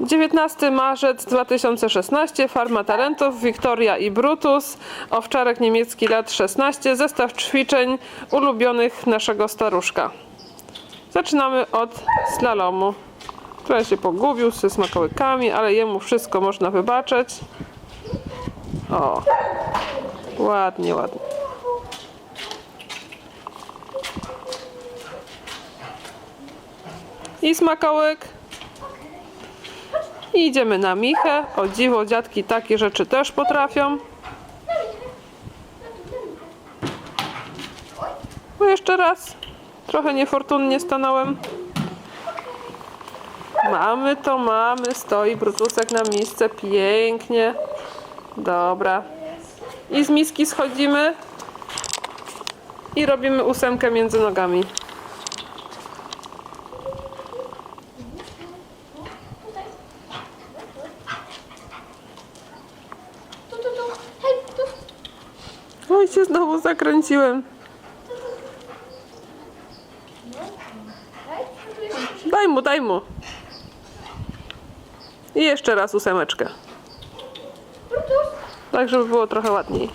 19 marzec 2016, Farma Talentów, Wiktoria i Brutus, owczarek niemiecki lat 16, zestaw ćwiczeń ulubionych naszego staruszka. Zaczynamy od slalomu. Trochę się pogubił ze smakołykami, ale jemu wszystko można wybaczyć. O, ładnie, ładnie. I smakołyk. I idziemy na Michę. O dziwo, dziadki takie rzeczy też potrafią. No jeszcze raz. Trochę niefortunnie stanąłem. Mamy to, mamy. Stoi Brutusek na miejsce. Pięknie. Dobra. I z miski schodzimy. I robimy ósemkę między nogami. Oj, się znowu zakręciłem. Daj mu, daj mu. I jeszcze raz ósemeczkę. Tak, żeby było trochę ładniej.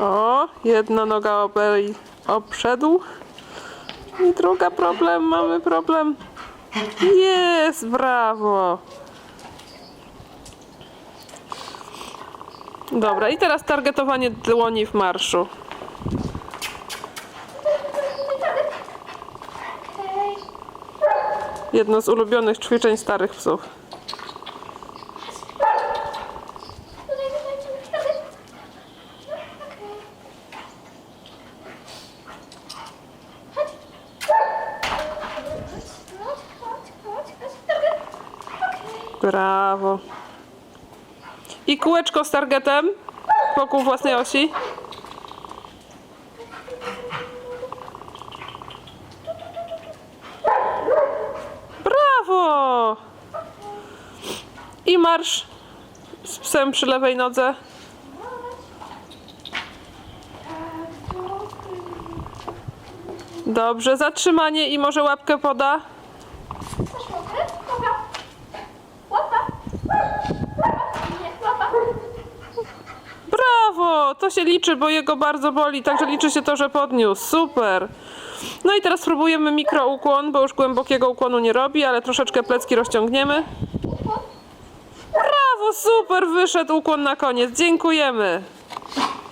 O, jedna noga obej obszedł. I druga problem, mamy problem. Jest, brawo. Dobra, i teraz targetowanie dłoni w marszu. Jedno z ulubionych ćwiczeń starych psów. Tutaj, I kółeczko z targetem wokół własnej osi. Brawo! I marsz z psem przy lewej nodze. Dobrze, zatrzymanie i może łapkę poda. To się liczy, bo jego bardzo boli, także liczy się to, że podniósł. Super! No i teraz spróbujemy mikroukłon, bo już głębokiego ukłonu nie robi, ale troszeczkę plecki rozciągniemy. Brawo, super! Wyszedł ukłon na koniec. Dziękujemy!